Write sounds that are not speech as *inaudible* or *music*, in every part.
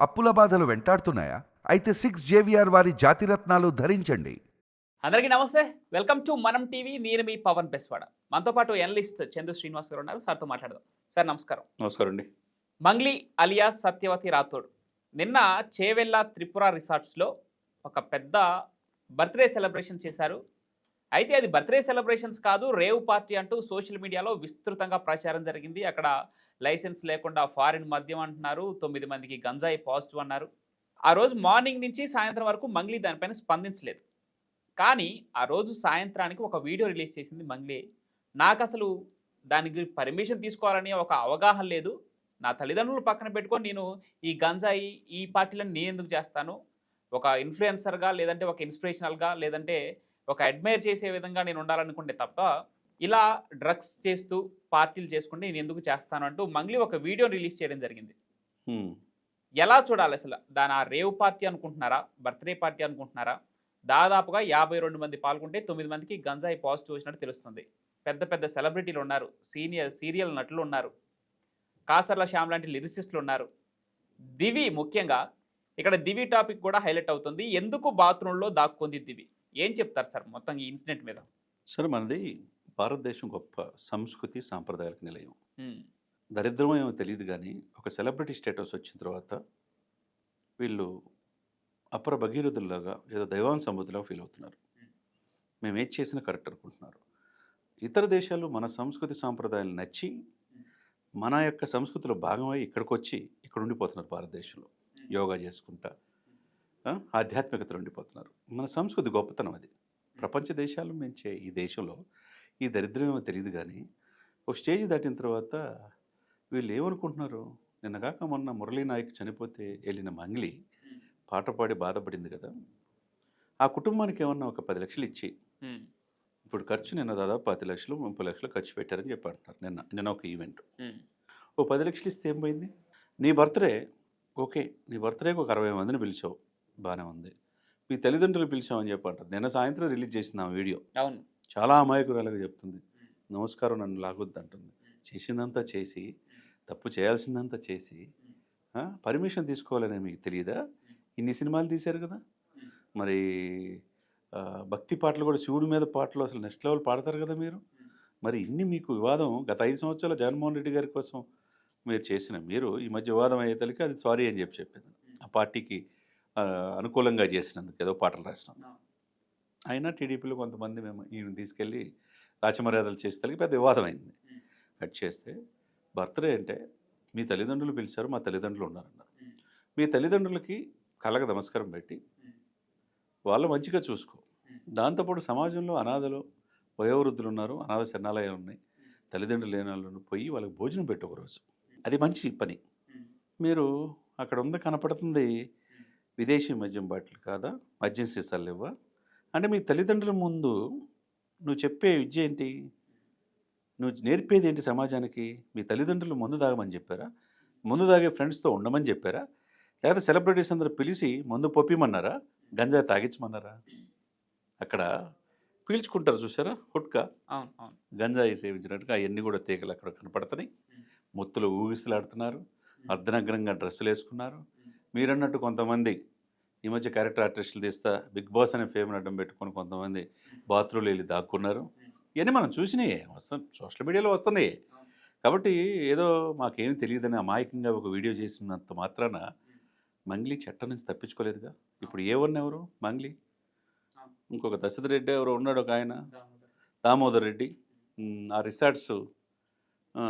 అప్పుల బాధలు వెంటాడుతున్నాయా? అయితే సిక్స్ జేవిఆర్ వారి జాతిరత్నాలు ధరించండి. అందరికీ నమస్తే. Welcome to Manam TV. నేను మీ పవన్ బెస్వాడ మనతో పాటు ఎనలిస్ట్ చందు శ్రీనివాస్ గారు ఉన్నారు. సార్తో మాట్లాడదాం. సార్ నమస్కారం. నమస్కారం అండి. మంగ్లీ అలియాస్ సత్యవతి రాథోడ్. నిన్న చేవెళ్ళ త్రిపుర రిసార్ట్స్లో ఒక పెద్ద బర్త్డే సెలబ్రేషన్ చేశారు. అయితే అది బర్త్డే సెలబ్రేషన్స్ కాదు రేవ్ పార్టీ అంటూ సోషల్ మీడియాలో విస్తృతంగా ప్రచారం జరిగింది. అక్కడ లైసెన్స్ లేకుండా ఫారిన్ మద్యం అంటున్నారు తొమ్మిది మందికి గంజాయి పాజిటివ్ అన్నారు. ఆ రోజు మార్నింగ్ నుంచి సాయంత్రం వరకు మంగ్లీ దానిపైన స్పందించలేదు. కానీ ఆ రోజు సాయంత్రానికి ఒక వీడియో రిలీజ్ చేసింది మంగ్లీ. నాకు అసలు దానికి పర్మిషన్ తీసుకోవాలని ఒక అవగాహన లేదు. నా తల్లిదండ్రులు పక్కన పెట్టుకొని నేను ఈ గంజాయి ఈ పార్టీలను నేను ఎందుకు చేస్తాను? ఒక ఇన్ఫ్లుయెన్సర్గా లేదంటే ఒక ఇన్స్పిరేషనల్గా లేదంటే ఒక అడ్మైర్ చేసే విధంగా నేను ఉండాలనుకుంటే తప్ప ఇలా డ్రగ్స్ చేస్తూ పార్టీలు చేసుకుంటే నేను ఎందుకు చేస్తాను అంటూ మంగ్లీ ఒక వీడియో రిలీజ్ చేయడం జరిగింది. ఎలా చూడాలి అసలు? దాని ఆ రేవ్ పార్టీ అనుకుంటున్నారా? బర్త్డే పార్టీ అనుకుంటున్నారా? దాదాపుగా యాభై రెండు మంది పాల్గొంటే తొమ్మిది మందికి గంజాయి పాజిటివ్ వచ్చినట్టు తెలుస్తుంది. పెద్ద పెద్ద సెలబ్రిటీలు ఉన్నారు. సీనియర్ సీరియల్ నటులు ఉన్నారు. కాసర్ల శ్యామ్ లాంటి లిరిసిస్టులు ఉన్నారు. దివి ముఖ్యంగా ఇక్కడ దివి టాపిక్ కూడా హైలైట్ అవుతుంది. ఎందుకు బాత్రూంలో దాక్కుంది దివి? ఏం చెప్తారు సార్ మొత్తం ఈ ఇన్సిడెంట్ మీద? సరే మనది భారతదేశం గొప్ప సంస్కృతి సాంప్రదాయాలకు నిలయం. దరిద్రం ఏమో తెలియదు కానీ ఒక సెలబ్రిటీ స్టేటస్ వచ్చిన తర్వాత వీళ్ళు అపర భగీరథుల్లాగా ఏదో దైవాన్ సముద్రంలో ఫీల్ అవుతున్నారు. మేము ఏది చేసినా కరెక్ట్ అనుకుంటున్నారు. ఇతర దేశాలు మన సంస్కృతి సాంప్రదాయాలు నచ్చి మన యొక్క సంస్కృతిలో భాగమై ఇక్కడికి వచ్చి ఇక్కడ ఉండిపోతున్నారు భారతదేశంలో యోగా చేసుకుంటా ఆధ్యాత్మికతలో ఉండిపోతున్నారు. మన సంస్కృతి గొప్పతనం అది. ప్రపంచ దేశాలు మించే ఈ దేశంలో ఈ దరిద్రం ఏమో తెలియదు కానీ ఒక స్టేజ్ దాటిన తర్వాత వీళ్ళు ఏమనుకుంటున్నారు? నిన్నగాక మొన్న మురళీ నాయక్ చనిపోతే వెళ్ళిన మంగ్లీ పాట పాడి బాధపడింది కదా. ఆ కుటుంబానికి ఏమన్నా ఒక పది లక్షలు ఇచ్చి ఇప్పుడు ఖర్చు నిన్న దాదాపు పది లక్షలు ముప్పై లక్షలు ఖర్చు పెట్టారని చెప్పి అంటున్నారు నిన్న నిన్న ఒక ఈవెంట్. ఓ పది లక్షలు ఇస్తే ఏం పోయింది? నీ బర్త్డే ఓకే నీ బర్త్డేకి ఒక అరవై మందిని పిలిచావు. బాగానే ఉంది. మీ తల్లిదండ్రులు పిలిచామని చెప్పి అంటారు నిన్న సాయంత్రం రిలీజ్ చేసిన ఆ వీడియో. అవును. చాలా అమాయకురాలుగా చెప్తుంది. నమస్కారం నన్ను లాగొద్దు అంటుంది చేసిందంతా చేసి తప్పు చేయాల్సిందంతా చేసి పర్మిషన్ తీసుకోవాలని మీకు తెలియదా ఇన్ని సినిమాలు తీశారు కదా? మరి భక్తి పాటలు కూడా శివుడి మీద పాటలు అసలు నెక్స్ట్ లెవెల్ పాడతారు కదా మీరు? మరి ఇన్ని మీకు వివాదం గత ఐదు సంవత్సరాల జగన్మోహన్ రెడ్డి గారి కోసం మీరు చేసిన మీరు ఈ మధ్య వివాదం అయ్యేతలకి అది సారీ అని చెప్పి చెప్పింది. ఆ పార్టీకి అనుకూలంగా చేసినందుకు ఏదో పాటలు రాసినాం. అయినా టీడీపీలో కొంతమంది మేము ఈయన తీసుకెళ్ళి రాచమర్యాదలు చేసేసరికి పెద్ద వివాదం అయింది కట్ చేస్తే బర్త్డే అంటే మీ తల్లిదండ్రులు పిలిచారు మా తల్లిదండ్రులు ఉన్నారన్నారు. మీ తల్లిదండ్రులకి కళ్ళకు నమస్కారం పెట్టి వాళ్ళు మంచిగా చూసుకో. దాంతోపాటు సమాజంలో అనాథలు వయోవృద్ధులు ఉన్నారు అనాథ శరణాలయాలు ఉన్నాయి. తల్లిదండ్రులు లేని వాళ్ళు పోయి వాళ్ళకి భోజనం పెట్టు ఒకరోజు. అది మంచి పని. మీరు అక్కడ ఉంది కనపడుతుంది. విదేశీ మద్యం బాటిల్ కాదా? మద్యం సీసాలు లేవా? అంటే మీ తల్లిదండ్రుల ముందు నువ్వు చెప్పే విద్య ఏంటి? నువ్వు నేర్పేది ఏంటి సమాజానికి? మీ తల్లిదండ్రులు మందు తాగమని చెప్పారా? మందు తాగే ఫ్రెండ్స్తో ఉండమని చెప్పారా? లేకపోతే సెలబ్రిటీస్ అందరూ పిలిచి మందు పొప్పిమన్నారా? గంజా తాగించమన్నారా? అక్కడ పీల్చుకుంటారు చూసారా హుట్కా? అవును అవును. గంజాయి సేవించినట్టుగా అవన్నీ కూడా తీగలు అక్కడ కనపడుతున్నాయి. ముత్తులు ఊగిసలాడుతున్నారు. అర్ధనగ్నంగా డ్రెస్సులు వేసుకున్నారు మీరన్నట్టు కొంతమంది ఈ మధ్య క్యారెక్టర్ ఆర్టిస్టులు తీస్తా బిగ్ బాస్ అనే ఫేమ్ అడ్డం పెట్టుకొని కొంతమంది బాత్రూమ్లో వెళ్ళి దాక్కున్నారు. ఇవన్నీ మనం చూసినాయే వస్తాం సోషల్ మీడియాలో వస్తున్నాయి కాబట్టి ఏదో మాకేం తెలియదని అమాయకంగా ఒక వీడియో చేసినంత మాత్రాన మంగ్లీ చట్టం నుంచి తప్పించుకోలేదుగా? ఇప్పుడు ఏ వన్ ఎవరు? మంగ్లీ? ఇంకొక దశరథ రెడ్డి ఎవరో ఉన్నాడు ఒక ఆయన. దామోదర్ రెడ్డి. ఆ రిసార్ట్స్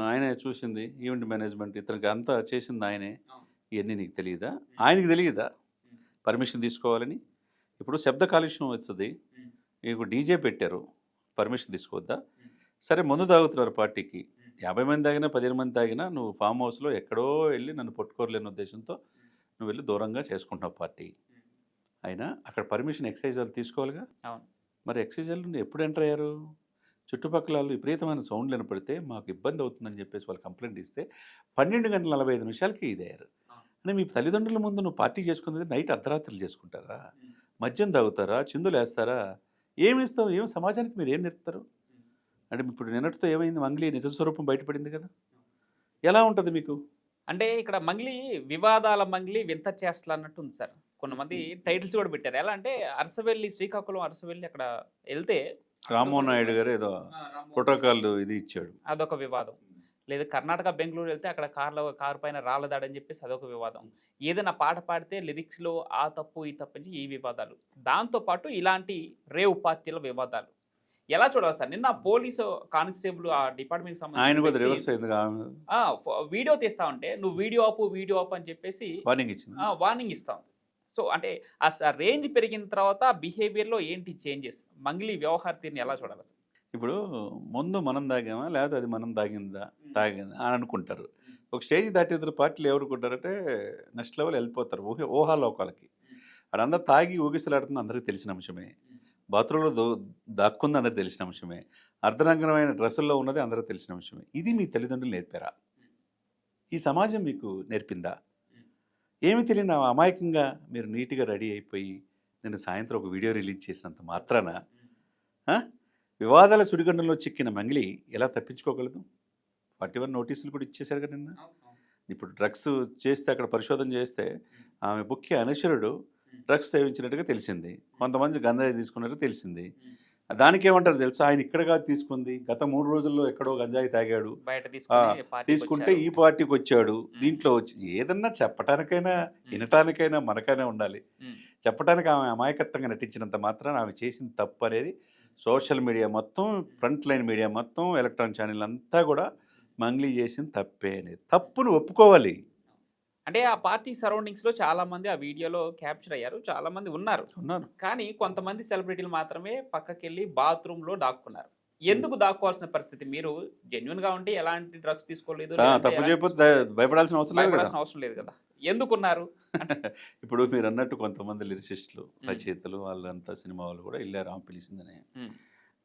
ఆయనే చూసింది ఈవెంట్ మేనేజ్మెంట్ ఇతనికి అంతా చేసింది ఆయనే. ఇవన్నీ నీకు తెలియదా ఆయనకి తెలియదా పర్మిషన్ తీసుకోవాలని? ఇప్పుడు శబ్ద కాలుష్యం వస్తుంది. ఇప్పుడు డీజే పెట్టారు. పర్మిషన్ తీసుకోవద్దా? సరే మందు తాగుతున్నారు పార్టీకి. యాభై మంది తాగినా పదిహేను మంది తాగినా నువ్వు ఫామ్ హౌస్లో ఎక్కడో వెళ్ళి నన్ను పట్టుకోరలేని ఉద్దేశంతో నువ్వు వెళ్ళి దూరంగా చేసుకుంటున్నావు పార్టీ. అయినా అక్కడ పర్మిషన్ ఎక్సైజ్ వాళ్ళు తీసుకోవాలిగా? మరి ఎక్సైజ్ వాళ్ళు ఎప్పుడు ఎంటర్ అయ్యారు? చుట్టుపక్కల వాళ్ళు విపరీతమైన సౌండ్లు వినపడితే మాకు ఇబ్బంది అవుతుందని చెప్పేసి వాళ్ళు కంప్లైంట్ ఇస్తే పన్నెండు గంటల నలభై ఐదు నిమిషాలకి ఇదయ్యారు. అంటే మీ తల్లిదండ్రుల ముందు నువ్వు పార్టీ చేసుకున్నది నైట్ అర్ధరాత్రులు చేసుకుంటారా? మద్యం తాగుతారా? చిందులు వేస్తారా? ఏమి ఇస్తావు? ఏం సమాజానికి మీరు ఏం నేర్పుతారు? అంటే ఇప్పుడు నిన్నటితో ఏమైంది? మంగ్లీ నిజ స్వరూపం బయటపడింది కదా. ఎలా ఉంటుంది మీకు? అంటే ఇక్కడ మంగ్లీ వివాదాల మంగ్లీ వింత చేష్టలు అన్నట్టు ఉంది సార్. కొంతమంది టైటిల్స్ కూడా పెట్టారు. ఎలా అంటే అరసవెల్లి శ్రీకాకుళం అరసవెల్లి అక్కడ వెళ్తే రామ్మోహన్ నాయుడు గారు ఏదో ప్రోటోకాల్ ఇది ఇచ్చాడు. అదొక వివాదం. లేదా కర్ణాటక బెంగళూరు వెళ్తే అక్కడ కార్లో కారు పైన రాళ్ళదాడని చెప్పేసి అదొక వివాదం. ఏదైనా పాట పాడితే లిరిక్స్లో ఆ తప్పు ఈ తప్పు ఈ వివాదాలు. దాంతోపాటు ఇలాంటి రేవ్ పార్టీల వివాదాలు. ఎలా చూడాలి సార్? నిన్న పోలీసు కానిస్టేబుల్ ఆ డిపార్ట్మెంట్ సంబంధించి వీడియో తీస్తా ఉంటే నువ్వు వీడియో ఆపు వీడియో ఆపు అని చెప్పేసి వార్నింగ్ వార్నింగ్ ఇస్తాం సో అంటే ఆ రేంజ్ పెరిగిన తర్వాత బిహేవియర్లో ఏంటి చేంజెస్? మంగ్లీ వ్యవహార తీరుని ఎలా చూడాలి సార్? ఇప్పుడు ముందు మనం తాగామా? లేకపోతే అది మనం తాగిందా? తాగిందా? అని అనుకుంటారు. ఒక స్టేజ్ దాటి ఇద్దరు పార్టీలు ఎవరుకుంటారంటే నెక్స్ట్ లెవెల్ వెళ్ళిపోతారు. ఊహ ఊహాలోకాలకి. అదంతా తాగి ఊగిసలాడుతుంది అందరికీ తెలిసిన అంశమే. బాత్రూంలో దో దాక్కుంది అందరికీ తెలిసిన అంశమే. అర్ధరంగమైన డ్రెస్సుల్లో ఉన్నది అందరికీ తెలిసిన అంశమే. ఇది మీ తల్లిదండ్రులు నేర్పారా? ఈ సమాజం మీకు నేర్పిందా? ఏమి తెలియని అమాయకంగా మీరు నీట్గా రెడీ అయిపోయి నేను సాయంత్రం ఒక వీడియో రిలీజ్ చేసినంత మాత్రాన? వివాదాల సుడిగండంలో చిక్కిన మంగిలి ఎలా తప్పించుకోగలదు? ఫార్టీ వన్ నోటీసులు కూడా ఇచ్చేశారు కదా నిన్న. ఇప్పుడు డ్రగ్స్ చేస్తే అక్కడ పరిశోధన చేస్తే ఆమె ముఖ్య అనుచరుడు డ్రగ్స్ సేవించినట్టుగా తెలిసింది. కొంతమంది గంజాయి తీసుకున్నట్టు తెలిసింది. దానికి ఏమంటారు తెలుసా? ఆయన ఇక్కడ కాదు తీసుకుంది. గత మూడు రోజుల్లో ఎక్కడో గంజాయి తాగాడు. తీసుకుంటే. ఈ పార్టీకి వచ్చాడు. దీంట్లో వచ్చి ఏదన్నా చెప్పటానికైనా వినటానికైనా మనకైనా ఉండాలి. ఉమ్. చెప్పడానికి ఆమె అమాయకత్వంగా నటించినంత మాత్రాన ఆమె చేసిన తప్పు అనేది సోషల్ మీడియా మొత్తం ఫ్రంట్ లైన్ మీడియా మొత్తం ఎలక్ట్రానిక్ ఛానల్ అంతా కూడా మంగ్లీ చేసిన తప్పే అనేది తప్పును ఒప్పుకోవాలి. అంటే ఆ పార్టీ సరౌండింగ్స్లో చాలా మంది ఆ వీడియోలో క్యాప్చర్ అయ్యారు. చాలా మంది ఉన్నారు. ఉన్నాను కానీ కొంతమంది సెలబ్రిటీలు మాత్రమే పక్కకెళ్ళి బాత్రూమ్లో దాక్కున్నారు. ఎందుకు దాక్కోవాల్సిన పరిస్థితి? మీరు జెన్యున్గా ఉంటే ఎలాంటి డ్రగ్స్ తీసుకోలేదు తప్పు చేయకపోతే భయపడాల్సిన అవసరం లేదు కదా? భయపడాల్సిన అవసరం లేదు కదా? ఎందుకున్నారు? *laughs* ఇప్పుడు మీరు అన్నట్టు కొంతమంది లిరిసిస్టులు రచయితలు వాళ్ళంతా సినిమా వాళ్ళు కూడా వెళ్ళారు ఆమె పిలిచిందని.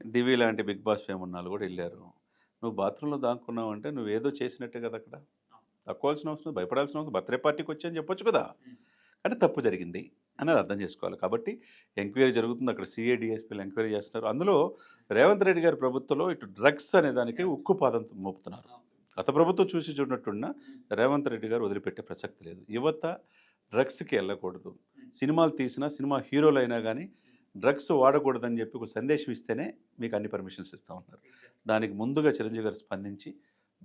దివి లాంటి బిగ్ బాస్ ఫేమ్ ఉన్న వాళ్ళు కూడా వెళ్ళారు. నువ్వు బాత్రూంలో దాక్కున్నావు అంటే నువ్వు ఏదో చేసినట్టే కదా అక్కడ? తక్కువాల్సిన అవసరం లేదు, భయపడాల్సిన అవసరం. బర్త్డే పార్టీకి వచ్చి అని చెప్పొచ్చు కదా? కానీ తప్పు జరిగింది. అనేది అర్థం చేసుకోవాలి. కాబట్టి ఎంక్వైరీ జరుగుతుంది. అక్కడ సిఏ డిఎస్పీలు ఎంక్వైరీ చేస్తున్నారు. అందులో రేవంత్ రెడ్డి గారి ప్రభుత్వంలో ఇటు డ్రగ్స్ అనే దానికి ఉక్కు పాదం మోపుతున్నారు. గత ప్రభుత్వం చూసి చూడనట్టున్న రేవంత్ రెడ్డి గారు వదిలిపెట్టే ప్రసక్తి లేదు. యువత డ్రగ్స్కి వెళ్ళకూడదు. సినిమాలు తీసినా సినిమా హీరోలు అయినా కానీ డ్రగ్స్ వాడకూడదని చెప్పి ఒక సందేశం ఇస్తేనే మీకు అన్ని పర్మిషన్స్ ఇస్తూ ఉన్నారు. దానికి ముందుగా చిరంజీవి గారు స్పందించి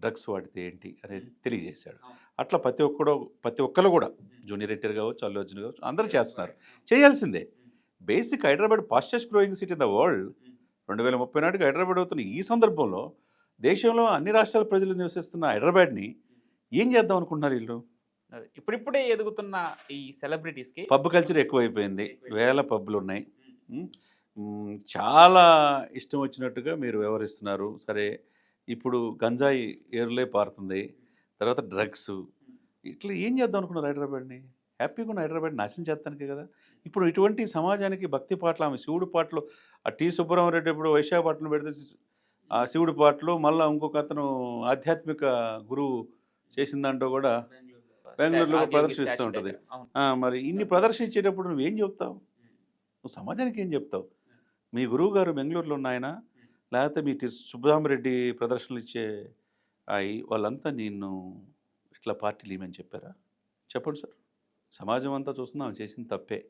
డ్రగ్స్ వాడితే ఏంటి అనేది తెలియజేశాడు. అట్లా ప్రతి ఒక్కడు ప్రతి ఒక్కరు కూడా జూనియర్ ఎన్టీఆర్ కావచ్చు అల్లు అర్జున్ కావచ్చు అందరూ చేస్తున్నారు. చేయాల్సిందే. Basic Hyderabad fastest growing city in the world రెండు వేల ముప్పై నాటికి హైదరాబాద్ అవుతున్న ఈ సందర్భంలో దేశంలో అన్ని రాష్ట్రాల ప్రజలు నివసిస్తున్న హైదరాబాద్ని ఏం చేద్దాం అనుకుంటున్నారు వీళ్ళు. ఇప్పుడిప్పుడే ఎదుగుతున్న ఈ సెలబ్రిటీస్కి పబ్ కల్చర్ ఎక్కువైపోయింది. వేల పబ్బులు ఉన్నాయి చాలా ఇష్టం వచ్చినట్టుగా మీరు వ్యవహరిస్తున్నారు. సరే ఇప్పుడు గంజాయి ఏరులే పారుతుంది. తర్వాత డ్రగ్స్. ఇట్లా ఏం చేద్దాం అనుకున్నారు హైదరాబాద్ని? హ్యాపీగా ఉన్న హైదరాబాద్ నాశనం చేస్తానికే కదా. ఇప్పుడు ఇటువంటి సమాజానికి భక్తి పాటలు ఆమె శివుడు పాటలు ఆ టీ సుబ్బరామరెడ్డి ఇప్పుడు వైశాఖ పాటలు పెడితే ఆ శివుడి పాటలు మళ్ళీ ఇంకొక అతను ఆధ్యాత్మిక గురువు చేసిన దాంట్లో కూడా బెంగళూరులో ప్రదర్శిస్తూ ఉంటుంది. మరి ఇన్ని ప్రదర్శించేటప్పుడు నువ్వేం చెప్తావు? నువ్వు సమాజానికి ఏం చెప్తావు? మీ గురువు గారు బెంగళూరులో ఉన్న ఆయన లేకపోతే మీ టి- సుబ్బరామరెడ్డి ప్రదర్శనలు ఇచ్చే అయి వాళ్ళంతా నిన్ను ఇట్లా పార్టీలు ఇమని చెప్పారా? చెప్పండి సార్. సమాజం అంతా చూస్తున్నా చేసిన తప్పే.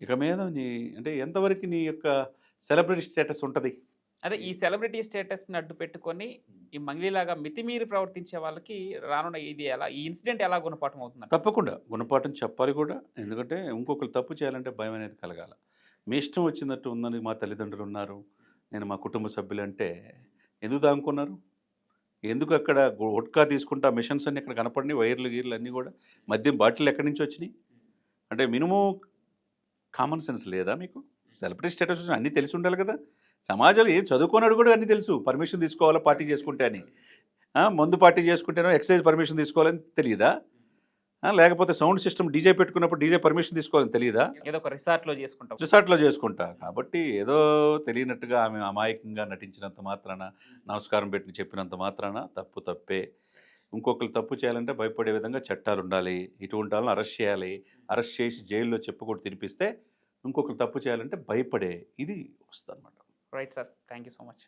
ఇక మీద నీ అంటే ఎంతవరకు నీ యొక్క సెలబ్రిటీ స్టేటస్ ఉంటుంది? అదే ఈ సెలబ్రిటీ స్టేటస్ని అడ్డు పెట్టుకొని ఈ మంగ్లీలాగా మితిమీరి ప్రవర్తించే వాళ్ళకి రానున్న ఇది ఎలా ఈ ఇన్సిడెంట్ ఎలా గుణపాఠం అవుతుంది తప్పకుండా. గుణపాఠం చెప్పాలి కూడా. ఎందుకంటే ఇంకొకరు తప్పు చేయాలంటే భయం అనేది కలగాల. మీ ఇష్టం వచ్చినట్టు ఉందని మా తల్లిదండ్రులు ఉన్నారు. నేను మా కుటుంబ సభ్యులు అంటే ఎందుకు దాముకున్నారు? ఎందుకు అక్కడ ఒట్కా తీసుకుంటా మిషన్స్ అన్ని ఇక్కడ కనపడినాయి వైర్లు గీర్లు అన్నీ కూడా? మద్యం బాటిల్ ఎక్కడి నుంచి వచ్చినాయి? అంటే మినిమం కామన్ సెన్స్ లేదా మీకు? సెలబ్రిటీ స్టేటస్ అన్నీ తెలిసి ఉండాలి కదా. సమాజంలో ఏం చదువుకున్నాడు కూడా అన్నీ తెలుసు. పర్మిషన్ తీసుకోవాలా పార్టీ చేసుకుంటే అని. మందు పార్టీ చేసుకుంటేనో ఎక్సైజ్ పర్మిషన్ తీసుకోవాలని తెలియదా? లేకపోతే సౌండ్ సిస్టమ్ డీజే పెట్టుకున్నప్పుడు డీజే పర్మిషన్ తీసుకోవాలని తెలియదా? ఏదో ఒక రిసార్ట్లో చేసుకుంటాం. రిసార్ట్లో చేసుకుంటా. కాబట్టి ఏదో తెలియనట్టుగా ఆమె అమాయకంగా నటించినంత మాత్రాన నమస్కారం పెట్టి చెప్పినంత మాత్రాన తప్పు తప్పే. ఇంకొకరు తప్పు చేయాలంటే భయపడే విధంగా చట్టాలు ఉండాలి. ఇటువంటి వాళ్ళని అరెస్ట్ చేయాలి. అరెస్ట్ చేసి జైల్లో చెప్పకూడదు తినిపిస్తే ఇంకొకరు తప్పు చేయాలంటే భయపడే ఇది వస్తుంది అనమాట right sir thank you so much